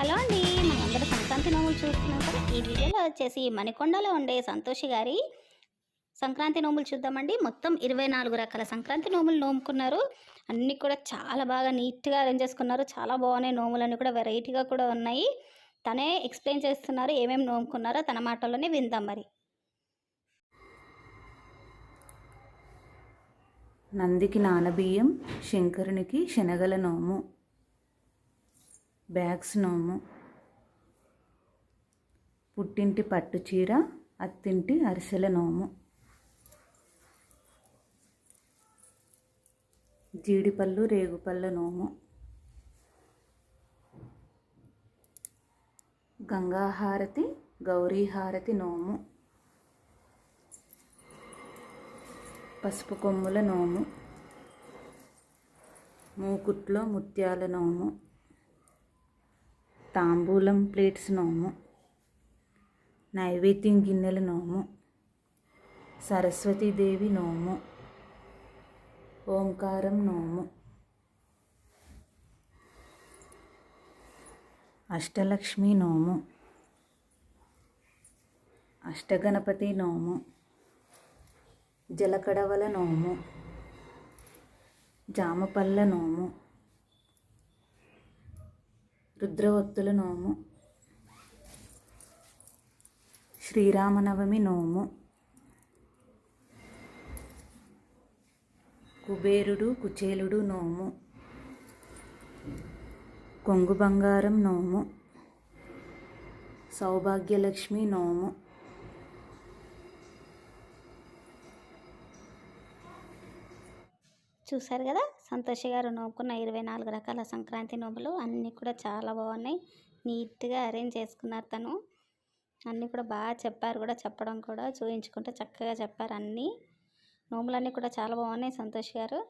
Hello అండి మనందరూ సంక్రాంతి నోములు చూస్తున్నాం కదా ఈ వీడియోలో వచ్చేసి మణికొండలో ఉండే సంతోషి గారి సంక్రాంతి నోములు చూద్దామండి. మొత్తం ఇరవై నాలుగు రకాల సంక్రాంతి నోములు నోముకున్నారు. అన్నీ కూడా చాలా బాగా నీట్గా అరేంజ్ చేసుకున్నారు. చాలా బాగున్నాయి నోములన్నీ కూడా వెరైటీగా కూడా ఉన్నాయి. తనే ఎక్స్ప్లెయిన్ చేస్తున్నారు ఏమేమి నోముకున్నారో తన మాటల్లోనే విందాం మరి. నందికి నానబియ్యం శంకరునికి శనగల నోము. బ్యాగ్స్ నోము. పుట్టింటి పట్టు చీర అత్తింటి అరిసెల నోము. జీడిపళ్ళు రేగుపళ్ళ నోము. గంగాహారతి గౌరీహారతి నోము. పసుపు కొమ్ముల నోము. మూకుట్లో ముత్యాల నోము. తాంబూలం ప్లేట్స్ నోము నైవేద్యం గిన్నెల నోము సరస్వతీదేవి నోము ఓంకారం నోము అష్టలక్ష్మి నోము అష్టగణపతి నోము జలకడవల నోము జామపల్ల నోము రుద్రవత్తుల నోము. శ్రీరామనవమి నోము. కుబేరుడు కుచేలుడు నోము. కొంగు బంగారం నోము. సౌభాగ్యలక్ష్మి నోము. చూసారు కదా? సంతోష్ గారు నోముకున్న ఇరవై నాలుగు రకాల సంక్రాంతి నోములు అన్నీ కూడా చాలా బాగున్నాయి. నీట్గా అరేంజ్ చేసుకున్నారు తను. అన్నీ కూడా బాగా చెప్పారు కూడా చెప్పడం కూడా చూపించుకుంటే చక్కగా చెప్పారు అన్నీ. నోములన్నీ కూడా చాలా బాగున్నాయి సంతోష్ గారు.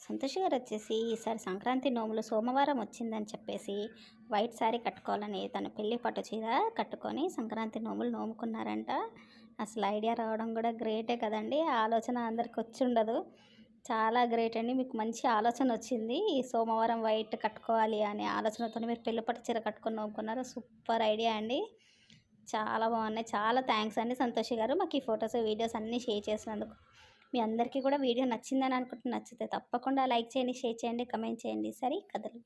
సంతోష్ గారు వచ్చేసి ఈసారి సంక్రాంతి నోములు సోమవారం వచ్చిందని చెప్పేసి వైట్ శారీ కట్టుకోవాలని తన పెళ్ళి పట్టు చీర కట్టుకొని సంక్రాంతి నోములు నోముకున్నారంట. అసలు ఐడియా రావడం కూడా గ్రేటే కదండి. ఆలోచన అందరికి వచ్చి ఉండదు. చాలా గ్రేట్ అండి. మీకు మంచి ఆలోచన వచ్చింది. ఈ సోమవారం వైట్ కట్టుకోవాలి అనే ఆలోచనతో మీరు పెళ్ళిపట్టు చీర కట్టుకొని నవ్వుకున్నారు. సూపర్ ఐడియా అండి. చాలా బాగున్నాయి. చాలా థ్యాంక్స్ అండి సంతోష్ గారు. మాకు ఈ ఫొటోస్ వీడియోస్ అన్నీ షేర్ చేసినందుకు. మీ అందరికీ కూడా వీడియో నచ్చిందని అనుకుంటే నచ్చితే తప్పకుండా లైక్ చేయండి షేర్ చేయండి కమెంట్ చేయండి. సరే కథలు